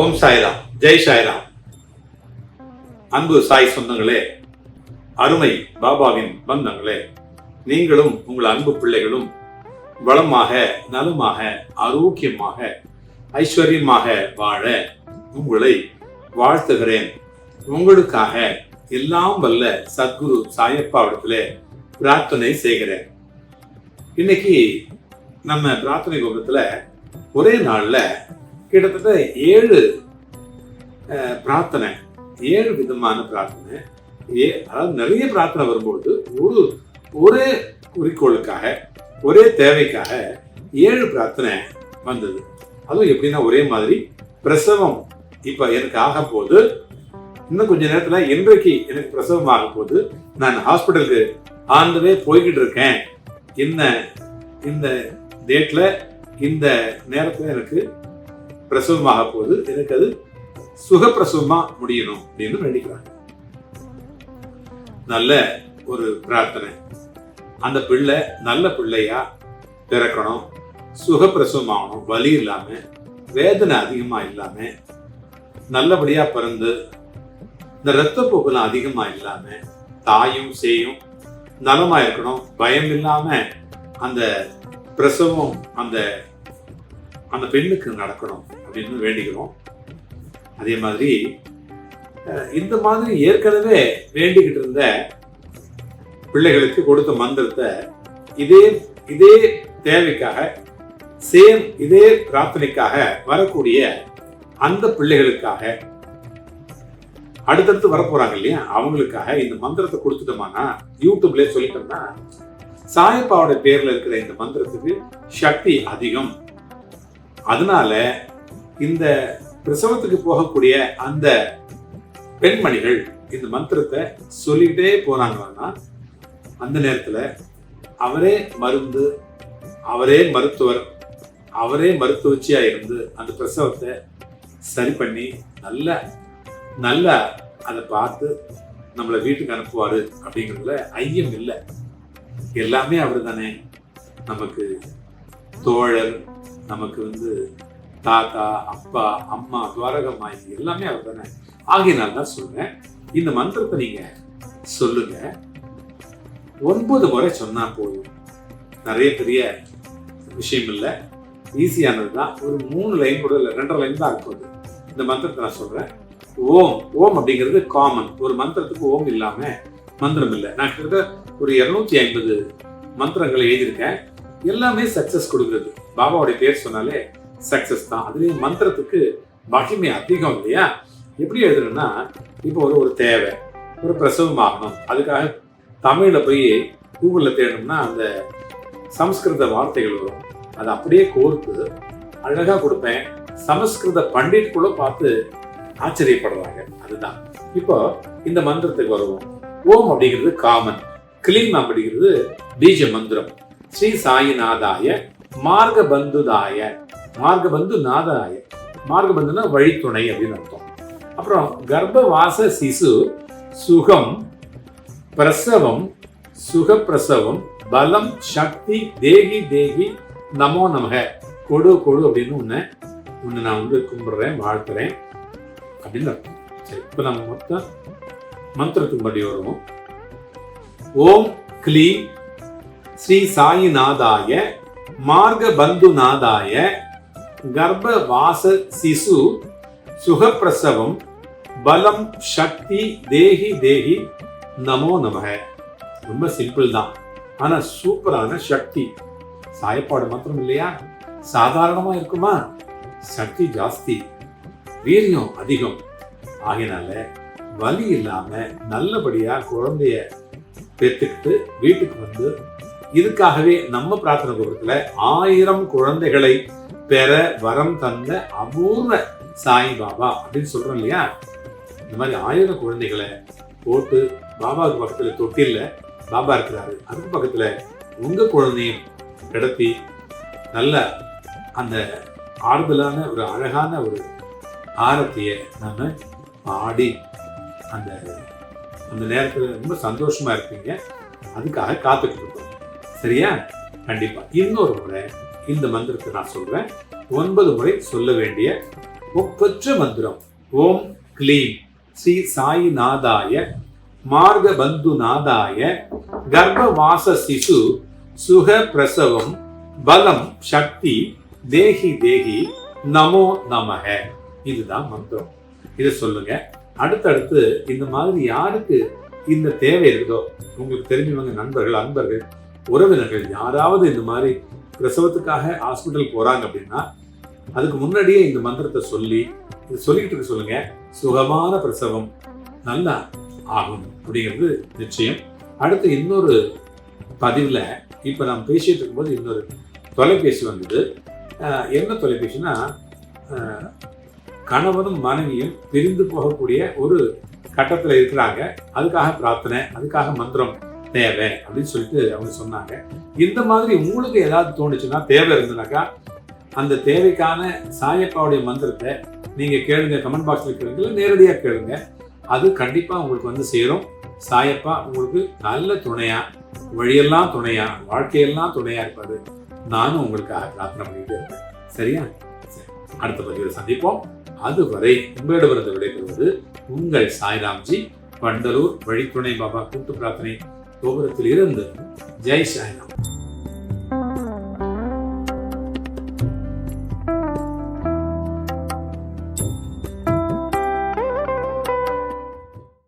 ஓம் சாய்ராம். ஜெய் சாய்ராம். அன்பு சாய் சொந்தங்களே அருமை பாபாவின் பந்தங்களே நீங்களும் உங்கள் அன்பு பிள்ளைகளும் வளமாக நலமாக ஆரோக்கியமாக ஐஸ்வர்யமாக வாழ உங்களை வாழ்த்துகிறேன். உங்களுக்காக எல்லாம் வல்ல சத்குரு சாயப்பாவிடத்துல பிரார்த்தனை செய்கிறேன். இன்னைக்கு நம்ம பிரார்த்தனை கோபத்துல ஒரே நாள்ல கிட்டத்தட்ட ஏழு பிரார்த்தனை ஏழு விதமான பிரார்த்தனை. ஏ அதாவது நிறைய பிரார்த்தனை வரும்போது ஒரு ஒரே குறிக்கோளுக்காக ஒரே தேவைக்காக ஏழு பிரார்த்தனை வந்தது. அதுவும் எப்படின்னா ஒரே மாதிரி பிரசவம். இப்போ எனக்கு ஆக போது இன்னும் கொஞ்ச நேரத்தில் இன்றைக்கு எனக்கு பிரசவம் ஆக போது நான் ஹாஸ்பிட்டலுக்கு ஆண்டவே போய்கிட்டு இருக்கேன். இந்த இந்த டேட்டில் இந்த நேரத்தில் எனக்கு பிரசவமாக போகுது. எனக்கு அது சுகப்பிரசவமா முடியணும் அப்படின்னு வேண்டிக்கிறாங்க. நல்ல ஒரு பிரார்த்தனை. அந்த பிள்ளை நல்ல பிள்ளையா பிறக்கணும். சுகப்பிரசவம் ஆகணும் வலி இல்லாம வேதனை அதிகமா இல்லாம நல்லபடியா பிறந்து இந்த ரத்தப்போக்குலாம் அதிகமா இல்லாம தாயும் சேயும் நலமா இருக்கணும். பயம் இல்லாம அந்த பிரசவம் அந்த அந்த பெண்ணுக்கு நடக்கணும். அப்படின்னு வேண்டிக்கிறோம் அதே மாதிரி இந்த மாதிரி ஏற்கனவே வேண்டிக்கிட்டு இருந்த பிள்ளைகளுக்கு கொடுத்த மந்திரத்தை இதே இதே தேவைக்காக சேம் இதே பிரார்த்தனைக்காக வரக்கூடிய அந்த பிள்ளைகளுக்காக அடுத்தடுத்து வரப்போறாங்க இல்லையா? அவங்களுக்காக இந்த மந்திரத்தை கொடுத்துட்டோம்னா யூடியூப்ல சொல்லிட்டோம்னா சாயப்பாவோட பேர்ல இருக்கிற இந்த மந்திரத்துக்கு சக்தி அதிகம். அதனால இந்த பிரசவத்துக்கு போகக்கூடிய அந்த பெண்மணிகள் இந்த மந்திரத்தை சொல்லிக்கிட்டே போனாங்கன்னா அந்த நேரத்தில் அவரே மருந்து அவரே மருத்துவர் அவரே மருத்துவச்சியாக இருந்து அந்த பிரசவத்தை சரி பண்ணி நல்ல நல்ல அதை பார்த்து நம்மளை வீட்டுக்கு அனுப்புவார் அப்படிங்கிறதுல ஐயம் இல்லை. எல்லாமே அவர் தானே நமக்கு தோழர் நமக்கு வந்து தாத்தா அப்பா அம்மா துவாரகமாயி எல்லாமே அவர் தானே. ஆகையினால தான் சொல்றேன் இந்த மந்திரத்தை நீங்க சொல்லுங்க. ஒன்பது முறை சொன்னா போதும். நிறைய பெரிய விஷயம் இல்லை. ஈஸியானது தான். ஒரு மூணு லைன் கூட இல்லை ரெண்டரை லைன் தான் இருக்கும் இந்த மந்திரத்தை நான் சொல்றேன். ஓம் ஓம் அப்படிங்கிறது காமன் ஒரு மந்திரத்துக்கு ஓம் இல்லாம மந்திரம் இல்லை. நான் கிட்டத்தட்ட ஒரு இருநூத்தி ஐம்பது மந்திரங்களை எழுதியிருக்கேன். எல்லாமே சக்சஸ் கொடுக்குறது. பாபாவுடைய பேர் சொன்னாலே சக்சஸ் தான். அதுலேயும் மந்திரத்துக்கு மகிமை அதிகம் இல்லையா? எப்படி எழுதுறேன்னா இப்போ ஒரு ஒரு தேவை ஒரு பிரசவம் ஆகணும். அதுக்காக தமிழில் போய் கூகுளில் தேடணும்னா அந்த சமஸ்கிருத வார்த்தைகள் வரும். அதை அப்படியே கோர்த்து அழகா கொடுப்பேன். சமஸ்கிருத பண்டிட் கூட பார்த்து ஆச்சரியப்படுறாங்க அதுதான். இப்போ இந்த மந்திரத்துக்கு வருவோம். ஓம் அப்படிங்கிறது காமன். கிளீம் அப்படிங்கிறது பீஜ மந்திரம். ஸ்ரீ சாயிநாதாய மார்கபந்துதாய. மார்கபந்து நாதாய மார்கபந்துனா வழித்துணை அப்படின்னு அர்த்தம். அப்புறம் கர்ப்பவாச சிசு சுகம் பிரசவம் சுகப்பிரசவம் பலம் சக்தி தேகி தேகி நமோ நமக கொடு கொடு அப்படின்னு ஒன்று ஒன்று நான் வந்து கும்பிடுறேன் வாழ்த்துறேன் அப்படின்னு அர்த்தம். சரி இப்போ நம்ம மொத்தம் மந்திரத்துக்கு படி வருவோம். ஓம் க்ளீம் ஸ்ரீ சாயிநாதாய மார்க பந்துநாதாய கர்ப்ப வாச சிசு சுகப்பிரசவம் பலம் சக்தி தேகி தேகி நமோ நமக. ரொம்ப சிம்பிள் தான். ஆனா சூப்பரான சக்தி. சாயப்பாடு மாத்திரம் இல்லையா? சாதாரணமா இருக்குமா? சக்தி ஜாஸ்தி. வீரியம் அதிகம். ஆகினால வலி இல்லாம நல்லபடியா குழந்தைய பெற்றுக்கிட்டு வீட்டுக்கு வந்து இதுக்காகவே நம்ம பிரார்த்தனை கோபுரத்துல ஆயிரம் குழந்தைகளை பெற வரம் தந்த அபூர்வ சாய் பாபா அப்படின்னு சொல்றோம் இல்லையா? இந்த மாதிரி ஆயிரம் குழந்தைகளை போட்டு பாபாவுக்கு பக்கத்துல தொட்டில்ல பாபா இருக்கிறாரு. அதுக்கு பக்கத்துல உங்க குழந்தையும் கிடத்தி நல்ல அந்த ஆறுதலான ஒரு அழகான ஒரு ஆரத்தியை நம்ம பாடி அந்த அந்த நேரத்தில் ரொம்ப சந்தோஷமா இருப்பீங்க. அதுக்காக காத்துக்கிட்டு இருக்கோம். சரியா? கண்டிப்பா. இன்னொரு முறை இந்த மந்திரத்தை நான் சொல்றேன். ஒன்பது முறை சொல்ல வேண்டிய ஒப்பற்ற மந்திரம். ஓம் கிளீம். ஸ்ரீ சாயிநாதாய மார்க பந்து நாதாய கர்ப்பவாச சிசு சுக பிரசவம் பலம் சக்தி தேகி தேகி நமோ நமக இதுதான் மந்திரம். இதை சொல்லுங்க. அடுத்தடுத்து இந்த மாதிரி யாருக்கு இந்த தேவை இருக்குதோ உங்களுக்கு தெரிஞ்சவங்க நண்பர்கள் அன்பர்கள் உறவினர்கள் யாராவது இந்த மாதிரி பிரசவத்துக்காக ஹாஸ்பிட்டல் போறாங்க அப்படின்னா அதுக்கு முன்னாடியே இந்த மந்திரத்தை சொல்லி இது சொல்லிக்கிட்டு இருக்க சொல்லுங்க சுகமான பிரசவம் நல்லா ஆகும் அப்படிங்கிறது நிச்சயம். அடுத்து இன்னொரு பதிவில் இப்போ நாம் பேசிட்டு இருக்கும்போது இன்னொரு தொலைபேசி வந்தது. என்ன தொலைபேசினா கணவனும் மனைவியும் பிரிந்து போகக்கூடிய ஒரு கட்டத்தில் இருக்கிறாங்க. அதுக்காக பிரார்த்தனை அதுக்காக மந்திரம் தேவை அப்படின்னு சொல்லிட்டு அவங்க சொன்னாங்க. இந்த மாதிரி உங்களுக்கு ஏதாவது தோணுச்சுன்னா தேவை இருந்ததுனாக்கா அந்த தேவைக்கான சாயப்பாவுடைய மந்திரத்தை நீங்க கேளுங்க கமெண்ட் பாக்ஸில் கேளுங்க நேரடியாக நேரடியா கேளுங்க. அது கண்டிப்பா உங்களுக்கு வந்து சேரும். சாயப்பா உங்களுக்கு நல்ல துணையா வழியெல்லாம் துணையா வாழ்க்கையெல்லாம் துணையா இருப்பது நானும் உங்களுக்காக பிரார்த்தனை பண்ணிட்டு இருக்கேன் சரியா? அடுத்த பதிவில் சந்திப்போம். அதுவரை உங்களிடமிருந்து விடைபெறுவது உங்கள் சாய்ராம்ஜி வண்டலூர் வழித்துணை பாபா கூட்டு பிரார்த்தனை. கோபுரத்தில் இருந்து ஜெய் சாய்ராம்.